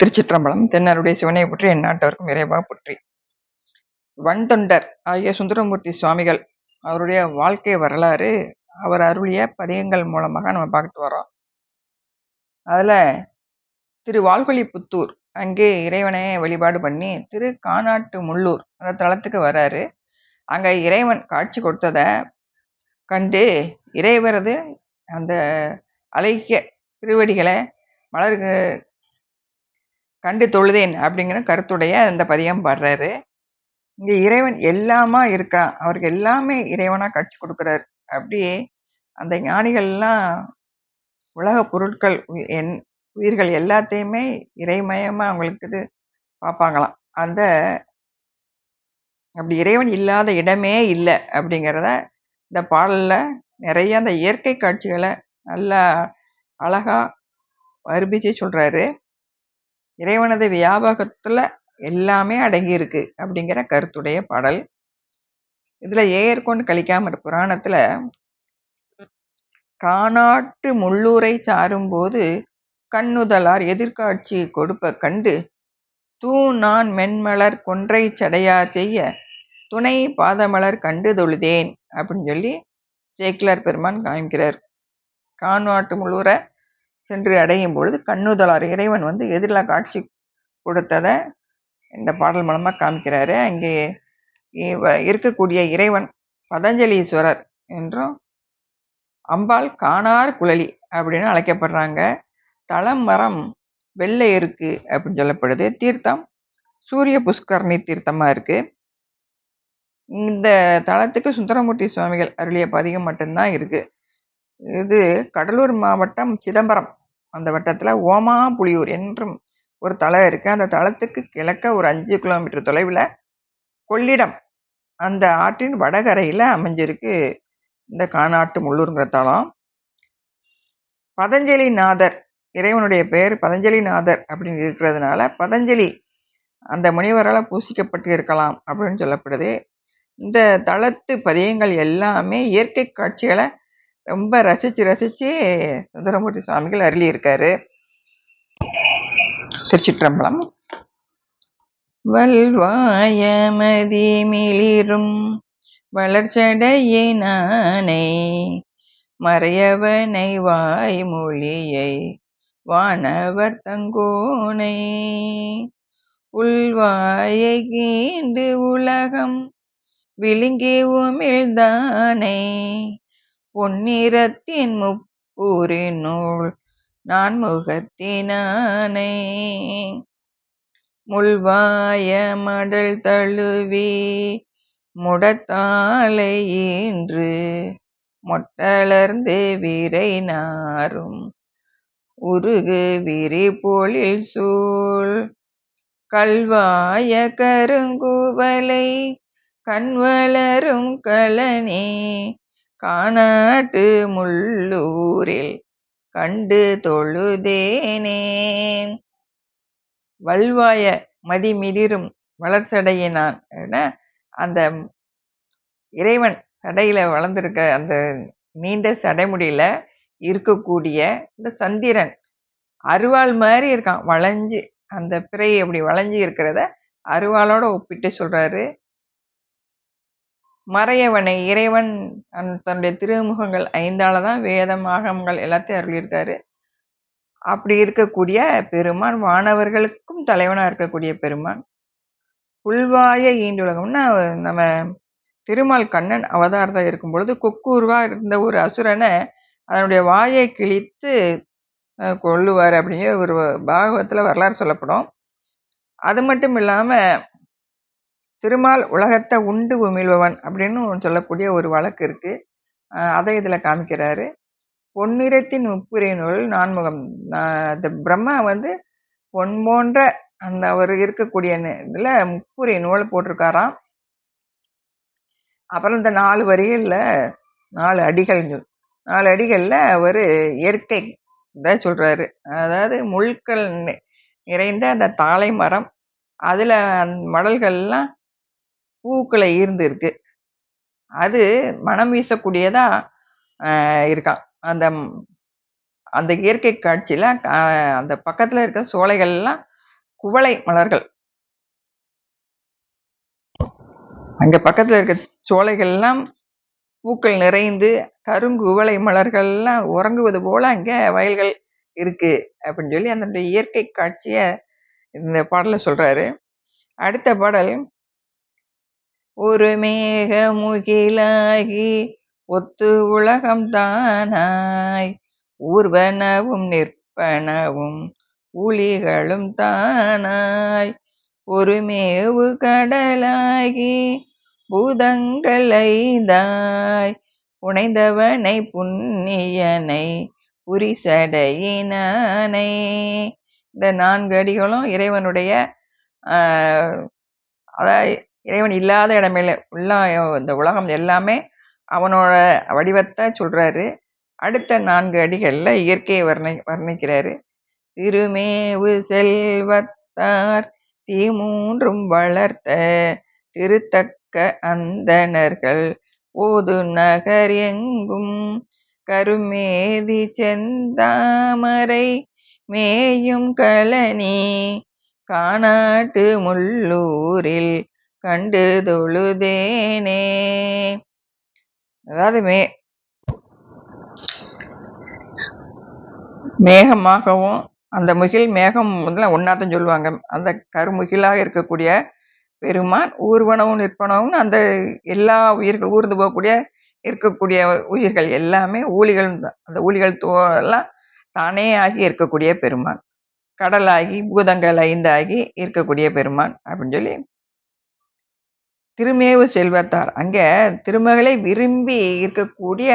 திருச்சிற்றம்பலம் தென்னருடைய சிவனை போற்றி எந்நாட்டவருக்கும் இறைவா போற்றி. வன்தொண்டர் ஆகிய சுந்தரமூர்த்தி சுவாமிகள் அவருடைய வாழ்க்கை வரலாறு அவர் அருளிய பதியங்கள் மூலமாக நம்ம பார்த்துட்டு வரோம் அதில் திரு புத்தூர் அங்கே இறைவனை வழிபாடு பண்ணி திரு காணாட்டு முள்ளூர் அந்த தளத்துக்கு வராரு அங்கே இறைவன் காட்சி கொடுத்ததை கண்டு இறைவரது அந்த அழகிய திருவடிகளை மலருக்கு கண்டு தொழுதேன் அப்படிங்கிற கருத்துடைய அந்த பதியம் பாடுறாரு. இங்கே இறைவன் எல்லாமா இருக்கான். அவருக்கு எல்லாமே இறைவனாக காட்சி கொடுக்குறாரு. அப்படியே அந்த ஞானிகள்லாம் உலக பொருட்கள் என் உயிர்கள் எல்லாத்தையுமே இறைமயமாக அவங்களுக்கு இது பார்ப்பாங்களாம். அந்த அப்படி இறைவன் இல்லாத இடமே இல்லை அப்படிங்கிறத இந்த பாடலில் நிறைய அந்த இயற்கை காட்சிகளை நல்லா அழகாக வருபிச்சு சொல்கிறாரு இறைவனது வியாபகத்துல எல்லாமே அடங்கியிருக்கு அப்படிங்கிற கருத்துடைய பாடல். இதுல ஏற்கொண்டு கழிக்காம புராணத்துல காணாட்டு முள்ளூரை சாரும்போது கண்ணுதலார் எதிர்காட்சி கொடுப்ப கண்டு தூ நான் மென்மலர் கொன்றை சடையார் செய்ய துணை பாதமலர் கண்டு தொழுதேன் அப்படின்னு சொல்லி சேக்கிலார் பெருமான் காமிக்கிறார் காணாட்டு முள்ளூரை சென்று அடையும் பொழுது கண்ணுதலார் இறைவன் வந்து எதிரில் காட்சி கொடுத்ததை இந்த பாடல் மூலமாக காமிக்கிறாரு. அங்கே இருக்கக்கூடிய இறைவன் பதஞ்சலீஸ்வரர் என்றும் அம்பாள் காணார் குழலி அப்படின்னு அழைக்கப்படுறாங்க. தளம் மரம் வெள்ளை இருக்கு அப்படின்னு சொல்லப்படுது. தீர்த்தம் சூரிய புஷ்கரணி தீர்த்தமாக இருக்குது இந்த தளத்துக்கு சுந்தரமூர்த்தி சுவாமிகள் அருளிய பதிகம் மட்டும்தான் இருக்குது இது கடலூர் மாவட்டம் சிதம்பரம். அந்த வட்டத்தில் ஓமாபுலியூர் என்றும் ஒரு தளம் இருக்குது அந்த தளத்துக்கு கிழக்க ஒரு அஞ்சு கிலோமீட்டர் தொலைவில் கொள்ளிடம். அந்த ஆற்றின் வடகரையில் அமைஞ்சிருக்கு இந்த காணாட்டு முள்ளூருங்கிற தளம். பதஞ்சலி நாதர் இறைவனுடைய பெயர் பதஞ்சலி நாதர் அப்படின்னு இருக்கிறதுனால பதஞ்சலி அந்த முனிவரால் பூசிக்கப்பட்டு இருக்கலாம் அப்படின்னு சொல்லப்படுது. இந்த தளத்து பதியங்கள் எல்லாமே இயற்கை காட்சிகளை ரொம்ப ரசித்து ரசித்து சுந்தரமூர்த்தி சுவாமிகள் அருளியிருக்காரு. திருச்சிற்றம்பலம். வல்வாயமதி மிளிரும் வளர்ச்சடையினானை மறையவனை வாய்மொழியை வானவர் தங்கோனை. உள்வாயை கீண்டு உலகம் விழுங்கி உமிழ்தானே பொன்னிறத்தின் முப்பூரினுள் நான்முகத்தினானை முள்வாய மடல் தழுவி முடத்தாலை ஈன்று மொட்டலர்ந்து விரை நாரும். உருகு விரி பொழில் சூழ் கல்வாய கருங்குவலை கண்வளரும் கலனே காணாட்டு முள்ளூரில் கண்டு தொழுதேனே. வல்வாய மதிமிளிரும் வளர்ச்சடையினான் அந்த இறைவன் சடையில் வளர்ந்துருக்க அந்த நீண்ட சடைமுடியில் இருக்கக்கூடிய இந்த சந்திரன் அருவாள் மாதிரி இருக்கான். வளைஞ்சு அந்த பிறை அப்படி வளைஞ்சு இருக்கிறத அருவாளோட ஒப்பிட்டு சொல்கிறாரு மறையவனை இறைவன் தன்னுடைய திருமுகங்கள் ஐந்தால தான் வேதம் ஆகமங்கள் எல்லாத்தையும் அருளியிருக்காரு. அப்படி இருக்கக்கூடிய பெருமான் வானவர்களுக்கும் தலைவனாக இருக்கக்கூடிய பெருமான். உள்வாய ஈண்டுலகம்னா நம்ம திருமால் கண்ணன் அவதாரதாக இருக்கும் பொழுது கொக்கூர்வா இருந்த ஒரு அசுரனை அதனுடைய வாயை கிழித்து கொள்ளுவார் அப்படிங்கிற ஒரு பாகவத்தில் வரலாறு சொல்லப்படும். அது மட்டும் இல்லாமல் திருமால் உலகத்தை உண்டு உமிழ்பவன் அப்படின்னு சொல்லக்கூடிய ஒரு வழக்கு இருக்கு. அதை இதில் காமிக்கிறாரு. பொன்னிறத்தின் முப்புரை நூல் நான்முகம். இந்த பிரம்மா வந்து பொன் போன்ற அந்த அவர் இருக்கக்கூடிய இதில் முப்புரை நூல் போட்டிருக்காராம். அப்புறம் இந்த நாலு வரிகளில் நாலு அடிகள் நாலு. அடிகளில் அவர் இயற்கை இதை சொல்கிறாரு அதாவது முள்கள் நிறைந்த அந்த தாழை மரம். அதில் மடல்கள்லாம் பூக்களை ஈர்ந்து இருக்கு அது மனம் வீசக்கூடியதா இருக்கான். அந்த அந்த இயற்கை காட்சியில் அந்த பக்கத்தில் இருக்க சோலைகள்லாம் குவளை மலர்கள். அங்கே பக்கத்தில் இருக்க சோலைகள்லாம் பூக்கள் நிறைந்து கருங்குவளை மலர்கள்லாம் உறங்குவது போல அங்கே வயல்கள் இருக்கு அப்படின்னு சொல்லி அந்த இயற்கை காட்சியை இந்த பாடலில் சொல்றாரு. அடுத்த பாடல் ஒரு மேக முகிலாகி ஒத்து உலகம் தானாய். ஊர்வனவும் நிற்பனவும் ஊழிகளும் தானாய். ஒரு மேவு கடலாகி பூதங்கள் ஐந்தாய். புனைந்தவனை புண்ணியனை புரிசடையினானை இந்த நான்கு அடிகளும் இறைவனுடைய அதாவது இறைவன் இல்லாத இடமில்ல உள்ள இந்த உலகம் எல்லாமே அவனோட வடிவத்தை சொல்கிறாரு அடுத்த நான்கு அடிகளில் இயற்கையை வர்ணி வர்ணிக்கிறாரு. திருமேவு செல்வத்தார் தீ மூன்றும் வளர்த்த திருத்தக்க அந்தணர்கள். ஓது நகர் எங்கும் கருமேதி செந்தாமரை மேயும் கலனி காணாட்டு முள்ளூரில் கண்டு தொழுதேனே. அதாவது மே மேகமாகவும் அந்த முகில் மேகம் முதல்ல ஒன்னாத்தான் சொல்லுவாங்க. அந்த கருமுகிலாக இருக்கக்கூடிய பெருமான் ஊர்வனவும் நிற்பனவும் அந்த எல்லா உயிர்கள் ஊர்ந்து போகக்கூடிய இருக்கக்கூடிய உயிர்கள் எல்லாமே ஊழிகள் அந்த ஊழிகள் எல்லாம் தானே ஆகி இருக்கக்கூடிய பெருமான். கடலாகி பூதங்கள் ஐந்தாகி இருக்கக்கூடிய பெருமான் அப்படின்னு சொல்லி திருமேவு செல்வத்தார். அங்கே திருமகளை விரும்பி இருக்கக்கூடிய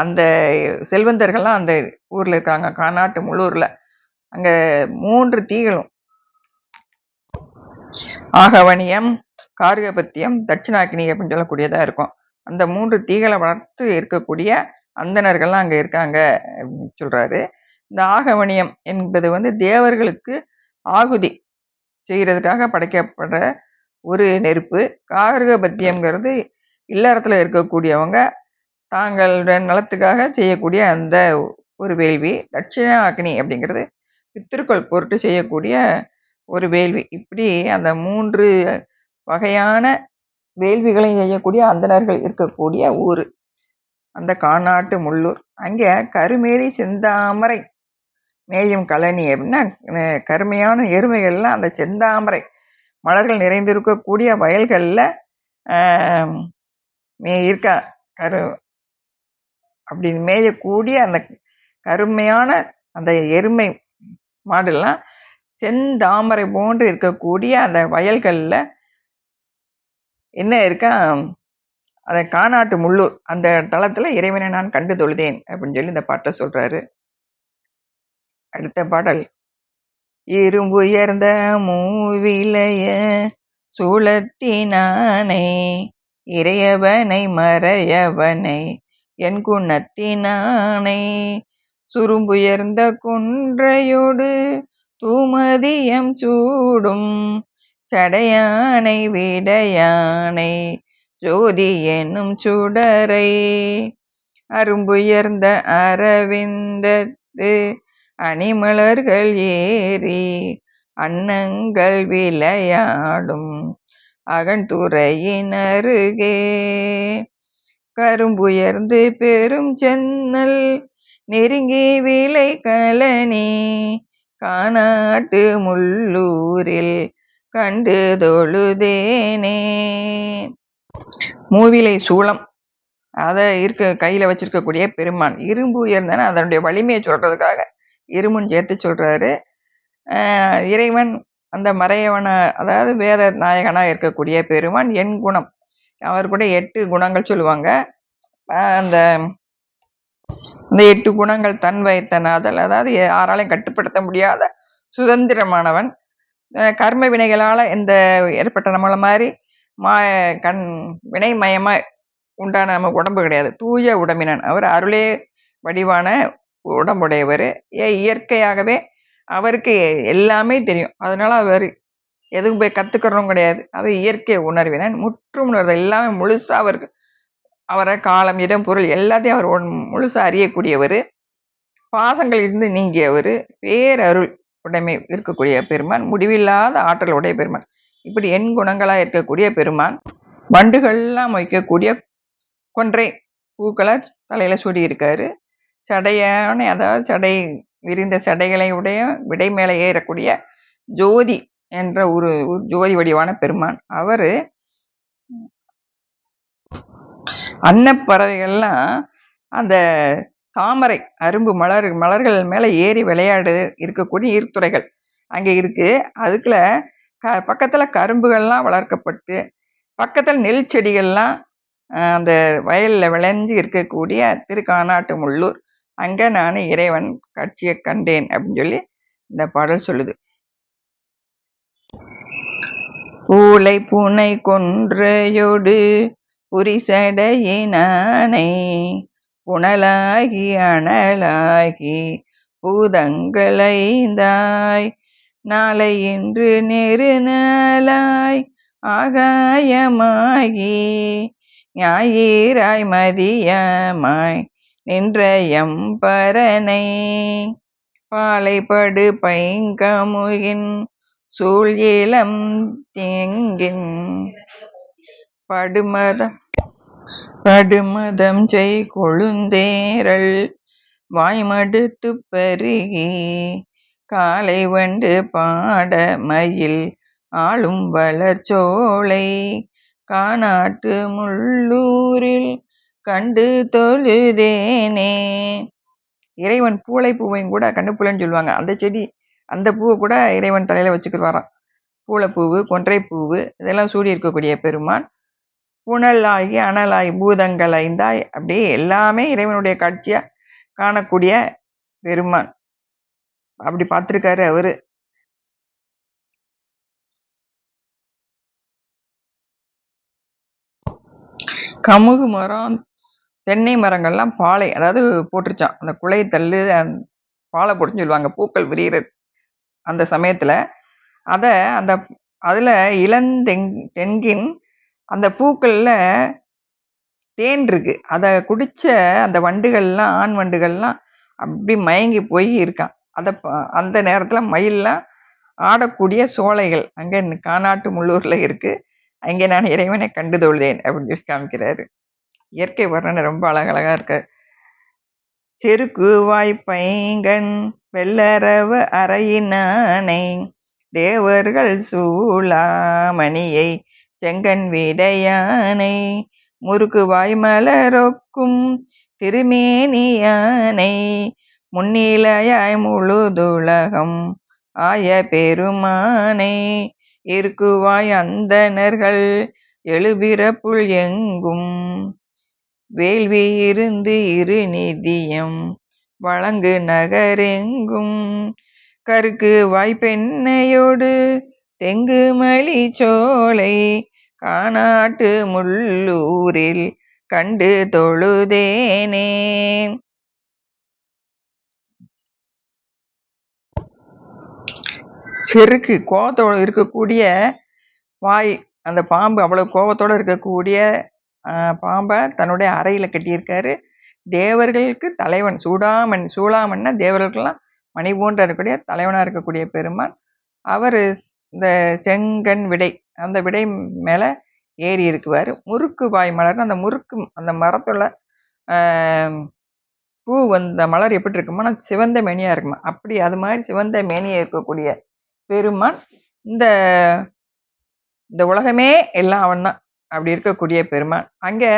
அந்த செல்வந்தர்கள்லாம் அந்த ஊரில் இருக்காங்க காநாட்டு முள்ளூர்ல அங்கே மூன்று தீகளும். ஆகவணியம் கார்கபத்தியம் தட்சிணாக்கினி அப்படின்னு சொல்லக்கூடியதாக இருக்கும். அந்த மூன்று தீகளை வளர்த்து இருக்கக்கூடிய அந்தணர்கள்லாம் அங்கே இருக்காங்க அப்படின்னு சொல்கிறாரு இந்த ஆகவணியம் என்பது வந்து தேவர்களுக்கு ஆகுதி செய்கிறதுக்காக படைக்கப்படுற ஒரு நெருப்பு. கார்கபத்தியம்ங்கிறது இல்லறத்தில் இருக்கக்கூடியவங்க தாங்களுடைய நலத்துக்காக செய்யக்கூடிய அந்த ஒரு வேள்வி. தட்சிண அக்னி அப்படிங்கிறது பித்திருக்கள் பொருட்டு செய்யக்கூடிய ஒரு வேள்வி. இப்படி அந்த மூன்று வகையான வேள்விகளையும் செய்யக்கூடிய அந்தனர்கள் இருக்கக்கூடிய ஊர். அந்த காநாட்டு முள்ளூர். அங்கே கருமேலி செந்தாமரை மேயும் கழனி அப்படின்னா கருமையான எருமைகள்லாம் அந்த செந்தாமரை மலர்கள் நிறைந்திருக்கக்கூடிய வயல்களில் இருக்க கரு அப்படி மேயக்கூடிய அந்த கருமையான அந்த எருமை மாடுலாம் செந்தாமரை போன்று இருக்கக்கூடிய அந்த வயல்களில் என்ன இருக்கா அதை காணாட்டு முள்ளூர் அந்த தளத்தில் இறைவனை நான் கண்டு தொழுதேன் அப்படின்னு சொல்லி இந்த பாட்டை சொல்கிறாரு அடுத்த பாடல். இரும்புயர்ந்த மூவிலைய சூழத்தினானை இறையவனை மறையவனை என் குணத்தினானை. சுரும்புயர்ந்த குன்றையோடு தூமதியம் சூடும் சடையானை விடையானை ஜோதி என்னும் சுடரை. அரும்புயர்ந்த அரவிந்தத்து அணிமலர்கள் ஏறி அன்னங்கள் விளையாடும் அகன்துறையினருகே. கரும்புயர்ந்து பெரும் சென்னல் நெருங்கி விலை கலனி காணாட்டு முள்ளூரில் கண்டு தொழுதேனே. மூவிலை சூளம். அதை இருக்க கையில் வச்சிருக்கக்கூடிய பெருமான் இரும்பு உயர்ந்தன அதனுடைய வலிமையை சொல்றதுக்காக இருமுன் சேர்த்து சொல்கிறாரு இறைவன் அந்த மறையவனை அதாவது வேத நாயகனாக இருக்கக்கூடிய பெருமான் என் குணம். அவர் கூட எட்டு குணங்கள் சொல்லுவாங்க. அந்த இந்த எட்டு குணங்கள் தன் வைத்த நாதல் அதாவது யாராலையும் கட்டுப்படுத்த முடியாத சுதந்திரமானவன். கர்ம வினைகளால் இந்த ஏற்பட்ட நம்மளை மாதிரி மா கண் வினைமயமாக உண்டான நம்ம உடம்பு கிடையாது. தூய உடம்பினன். அவர் அருளே வடிவான உடம்புடையவர். இயற்கையாகவே அவருக்கு எல்லாமே தெரியும். அதனால அவர் எதுவும் போய் கற்றுக்கிறனும் கிடையாது. அது இயற்கை உணர்வினன் முற்றும் உணர்வு எல்லாமே முழுசாக அவருக்கு அவரை காலம் இடம் பொருள் எல்லாத்தையும் அவர் முழுசாக அறியக்கூடியவர். பாசங்களிலிருந்து நீங்கியவர். பேரருள் உடைமை இருக்கக்கூடிய பெருமான். முடிவில்லாத ஆற்றல் உடைய பெருமான். இப்படி எண் குணங்களாக இருக்கக்கூடிய பெருமான். வண்டுகள்லாம் வைக்கக்கூடிய கொன்றை பூக்களை தலையில சூடி இருக்காரு சடையான அதாவது சடை விரிந்த சடைகளை உடைய விடை மேலே ஏறக்கூடிய ஜோதி என்ற ஒரு ஜோதி வடிவான பெருமான். அவர் அன்னப்பறவைகள்லாம் அந்த தாமரை அரும்பு மலர் மலர்கள் மேலே ஏறி விளையாடு இருக்கக்கூடிய ஈர்த்துறைகள் அங்கே இருக்குது அதுக்குள்ள க பக்கத்தில் கரும்புகள்லாம் வளர்க்கப்பட்டு பக்கத்தில் நெல் செடிகள்லாம் அந்த வயலில் விளைஞ்சு இருக்கக்கூடிய திருக்கானாட்டு முள்ளூர் அங்கே நான் இறைவன் காட்சியை கண்டேன் அப்படின்னு சொல்லி இந்த பாடல் சொல்லுது. பூளை பூனை கொன்றையொடு புரிசடையினானை புனலாகி அனலாகி பூதங்களைந்தாய் நாளை இன்று நெருநலாய் ஆகாயமாகி ஞாயிறாய் மதியமாய் நின்ற எம்பரனை பாலைப்படு பைங்கமுகின் சூழ் தேங்கின் படுமதம் படுமதம் செய் கொழுந்தேரல் வாய்மடுத்து பெருகி காலை வண்டு பாட மயில் ஆளும் வளர்ச்சோலை காணாட்டு முள்ளூரில் கண்டு தொழுதேனே. இறைவன் பூளை பூவையும் கூட கண்டுப்புலன்னு சொல்லுவாங்க. அந்த செடி அந்த பூவை கூட இறைவன் தலையில் வச்சுக்கிடுவாராம் பூளைப்பூவு கொன்றைப்பூவு இதெல்லாம் சூடி இருக்கக்கூடிய பெருமான். புனலாகி அனலாய் பூதங்கள் ஐந்தாய் அப்படியே எல்லாமே இறைவனுடைய காட்சியாக காணக்கூடிய பெருமான். அப்படி பார்த்துருக்காரு அவரு. கமுகு மரம் தென்னை மரங்கள்லாம் பாலை அதாவது போட்டுருச்சான் அந்த குலை தள்ளு பாலை போட்டுன்னு சொல்லுவாங்க பூக்கள் விரிகிறது அந்த சமயத்தில் அதை அந்த அதில் இளந்தெங் தென்கின் அந்த பூக்களில் தேன் இருக்கு. அதை குடித்த அந்த வண்டுகள்லாம் ஆண் வண்டுகள்லாம் அப்படி மயங்கி போய் இருக்கான் அதை அந்த நேரத்தில் மயிலெலாம் ஆடக்கூடிய சோலைகள் அங்கே காணாட்டு முள்ளூரில் இருக்குது அங்கே நான் இறைவனை கண்டு தொழுதேன் அப்படின்னு சொல்லி காமிக்கிறாரு. இயற்கை வர்ணனை ரொம்ப அழகழகாக இருக்கு. செருக்கு வாய்ப்பைங்கன் வெள்ளரவு அறையினானை தேவர்கள் சூளாமணியை செங்கன் விடையானை முறுக்கு வாய்மலரொக்கும் திருமேனியானை முன்னிலையாய் முழுதுலகம் ஆய பெருமானை இருக்குவாய் அந்தணர்கள் எழுபிறப்புள் எங்கும் வேள்வி இருந்து இரு நிதியம் வழங்கு நகரெங்கும். கருக்கு வாய்ப்பெண்ணையோடு தெங்கு மலி சோலை காணாட்டு முள்ளூரில் கண்டு தொழுதேனே. செருக்கு கோபத்தோடு இருக்கக்கூடிய வாய் அந்த பாம்பு அவ்வளவு கோபத்தோடு இருக்கக்கூடிய பாம்பை தன்னுடைய அறையில் கட்டியிருக்காரு. தேவர்களுக்கு தலைவன் சூடாமன் சூடாமன்னா தேவர்களுக்கெல்லாம் மணி போன்ற இருக்கக்கூடிய தலைவனாக இருக்கக்கூடிய பெருமான். அவர் இந்த செங்கன் விடை அந்த விடை மேலே ஏறி இருக்குவார். முறுக்கு வாய் மலர் அந்த முறுக்கு அந்த மரத்துல பூ வந்த மலர் எப்படி இருக்குமா சிவந்த மேனியாக இருக்குமா அப்படி அது மாதிரி சிவந்த மேனியாக இருக்கக்கூடிய பெருமான். இந்த இந்த உலகமே எல்லாம் அவன் தான் அப்படி இருக்கக்கூடிய பெருமான் அங்கே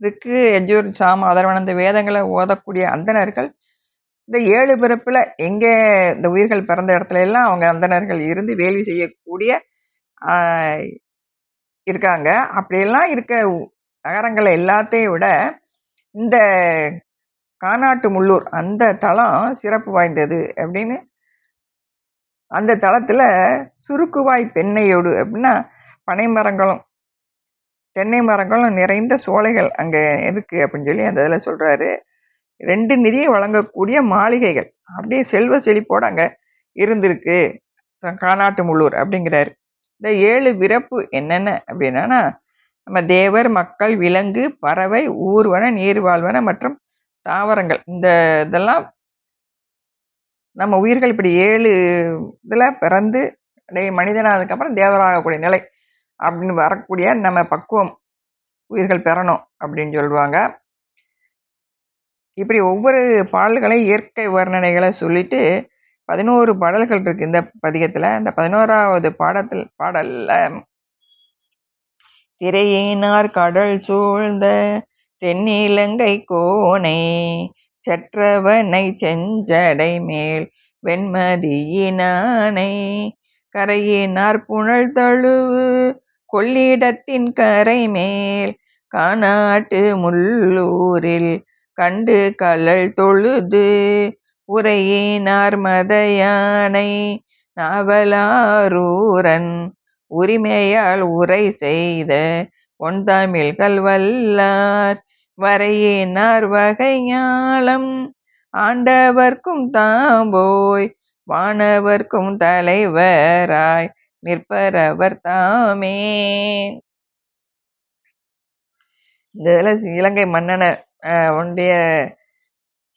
இதுக்கு எஜூர் சாம அதர்வனந்த அந்த வேதங்களை ஓதக்கூடிய அந்தணர்கள் இந்த ஏழு பிறப்பில் எங்கே இந்த உயிர்கள் பிறந்த இடத்துல எல்லாம் அவங்க அந்தணர்கள் இருந்து வேலி செய்யக்கூடிய இருக்காங்க. அப்படியெல்லாம் இருக்க நகரங்களை எல்லாத்தையும் விட இந்த காநாட்டு முள்ளூர் அந்த தளம் சிறப்பு வாய்ந்தது அப்படின்னு அந்த தளத்தில் சுருக்குவாய் பெண்ணையோடு அப்படின்னா பனை மரங்களும் தென்னை மரங்களும் நிறைந்த சோலைகள் அங்கே இருக்குது அப்படின்னு சொல்லி அந்த இதில் சொல்கிறாரு ரெண்டு நிதியை வழங்கக்கூடிய மாளிகைகள். அப்படியே செல்வ செழிப்போடு அங்கே இருந்திருக்கு. காணாட்டு முள்ளூர் அப்படிங்கிறாரு. இந்த ஏழு பிறப்பு என்னென்ன அப்படின்னா நம்ம தேவர் மக்கள் விலங்கு பறவை ஊர்வன நீர்வாழ்வன மற்றும் தாவரங்கள். இந்த இதெல்லாம் நம்ம உயிர்கள் இப்படி ஏழு இதில் பிறந்து மனிதனாக அதுக்கப்புறம் தேவராகக்கூடிய நிலை. அப்படின்னு வரக்கூடிய நம்ம பக்குவம் உயிர்கள் பெறணும் அப்படின்னு சொல்லுவாங்க. இப்படி ஒவ்வொரு பாடல்களையும் இயற்கை வர்ணனைகளை சொல்லிட்டு பதினோரு பாடல்கள் இருக்கு இந்த பதிகத்தில். இந்த பதினோராவது பாடத்தில் பாடல்ல திரையினார் கடல் சூழ்ந்த தென்னிலங்கை கோணை செற்றவனை செஞ்சடை மேல் வெண்மதியினானை கரையினார் புனல் தழுவு கொள்ளிடத்தின் கரை மேல் காணாட்டு முள்ளூரில் கண்டு கழல் தொழுது உரையினார் மதயானை நாவலாரூரன் உரிமையால் உரை செய்த பொன்தமிழ்கள் வல்லார் வரையினார் வகையாளம் ஆண்டவர்க்கும் தாம்போய் வானவர்க்கும் தலைவராய் நிற்பரவர் தாமே இந்த இதில் இலங்கை மன்னனை உடைய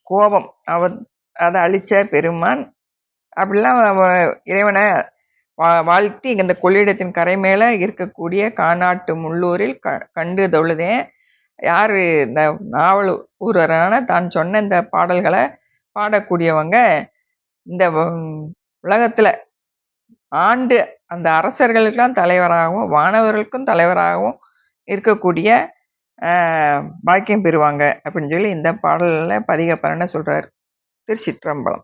கோபம் அவர் அதை அழித்த பெருமான் அப்படிலாம் இறைவனை வா வாழ்த்தி இந்த கொள்ளிடத்தின் கரை மேலே இருக்கக்கூடிய காநாட்டு முள்ளூரில் க கண்டு தொழுதேன் யார் இந்த நாவல் ஊரரான தான் சொன்ன இந்த பாடல்களை பாடக்கூடியவங்க இந்த உலகத்தில் ஆண்டு அந்த அரசர்களுக்கெல்லாம் தலைவராகவும் வானவர்களுக்கும் தலைவராகவும் இருக்கக்கூடிய பாக்கியம் பெறுவாங்க அப்படின்னு சொல்லி இந்த பாடலில் பதிகப்பரன்னு சொல்கிறார் திருச்சிற்றம்பலம்.